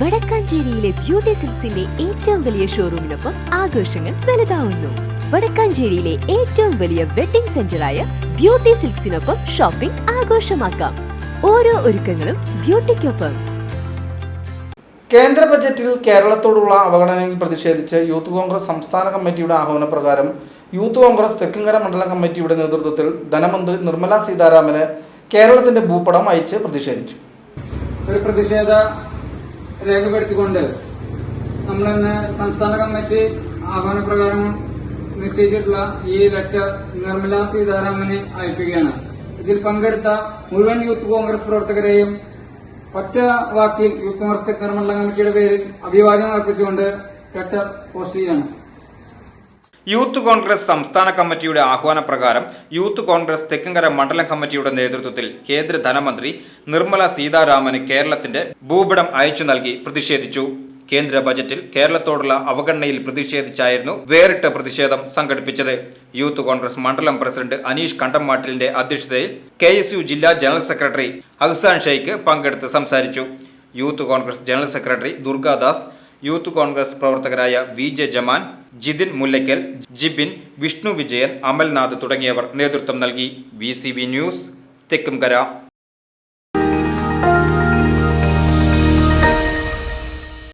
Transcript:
വടക്കാഞ്ചേരിയിലെ beauty സിൽസിന്റെ ഏറ്റവും വലിയ ഷോറൂമിനൊപ്പം ആഘോഷങ്ങൾ വലുതാവുന്നു. വടക്കാഞ്ചേരിയിലെ ഏറ്റവും വലിയ വെഡിംഗ് സെന്ററായ ബ്യൂട്ടി സിൽക്സിനൊപ്പം ഷോപ്പിംഗ് ആഘോഷമാക്കാം. ഓരോ ഒരുക്കങ്ങളും ബ്യൂട്ടിക്കൊപ്പം. കേന്ദ്ര ബജറ്റിൽ കേരളത്തോടുള്ള അവഗണനയിൽ പ്രതിഷേധിച്ച് യൂത്ത് കോൺഗ്രസ് സംസ്ഥാന കമ്മിറ്റിയുടെ ആഹ്വാന പ്രകാരം യൂത്ത് കോൺഗ്രസ് തെക്കിങ്കര മണ്ഡലം കമ്മിറ്റിയുടെ നേതൃത്വത്തിൽ ധനമന്ത്രി നിർമ്മല സീതാരാമന് കേരളത്തിന്റെ ഭൂപടം അയച്ച് പ്രതിഷേധിച്ചു. ഒരു പ്രതിഷേധ രേഖപ്പെടുത്തിക്കൊണ്ട് നമ്മളിന്ന് സംസ്ഥാന കമ്മിറ്റി ആഹ്വാനപ്രകാരം നിശ്ചയിച്ചിട്ടുള്ള ഈ ലെറ്റർ നിർമ്മല സീതാരാമന് അയക്കുകയാണ്. ഇതിൽ പങ്കെടുത്ത മുഴുവൻ യൂത്ത് കോൺഗ്രസ് പ്രവർത്തകരെയും ഒറ്റ വാക്കിൽ യൂത്ത് കോൺഗ്രസ് മണ്ഡലം കമ്മിറ്റിയുടെ പേരിൽ അഭിവാദ്യം അർപ്പിച്ചുകൊണ്ട് ലെറ്റർ പോസ്റ്റ് ചെയ്യാണ് യൂത്ത് കോൺഗ്രസ് സംസ്ഥാന കമ്മിറ്റിയുടെ ആഹ്വാനപ്രകാരം യൂത്ത് കോൺഗ്രസ് തെക്കുംകര മണ്ഡലം കമ്മിറ്റിയുടെ നേതൃത്വത്തിൽ കേന്ദ്ര ധനമന്ത്രി നിർമ്മല സീതാരാമന് കേരളത്തിന്റെ ഭൂപടം അയച്ചു നൽകി പ്രതിഷേധിച്ചു. കേന്ദ്ര ബജറ്റിൽ കേരളത്തോടുള്ള അവഗണനയിൽ പ്രതിഷേധിച്ചായിരുന്നു വേറിട്ട പ്രതിഷേധം സംഘടിപ്പിച്ചത്. യൂത്ത് കോൺഗ്രസ് മണ്ഡലം പ്രസിഡന്റ് അനീഷ് കണ്ടംമാട്ടിലിന്റെ അധ്യക്ഷതയിൽ കെ ജില്ലാ ജനറൽ സെക്രട്ടറി അഹ്സാൻ ഷെയ്ഖ് പങ്കെടുത്ത് സംസാരിച്ചു. യൂത്ത് കോൺഗ്രസ് ജനറൽ സെക്രട്ടറി ദുർഗാദാസ് യൂത്ത് കോൺഗ്രസ് പ്രവർത്തകരായ വി ജെ ജമാൻ ജിതിൻ മുല്ലയ്ക്കൽ ജിബിൻ വിഷ്ണു വിജയൻ അമൽനാഥ് തുടങ്ങിയവർ നേതൃത്വം നൽകി. V news Thekkumkara.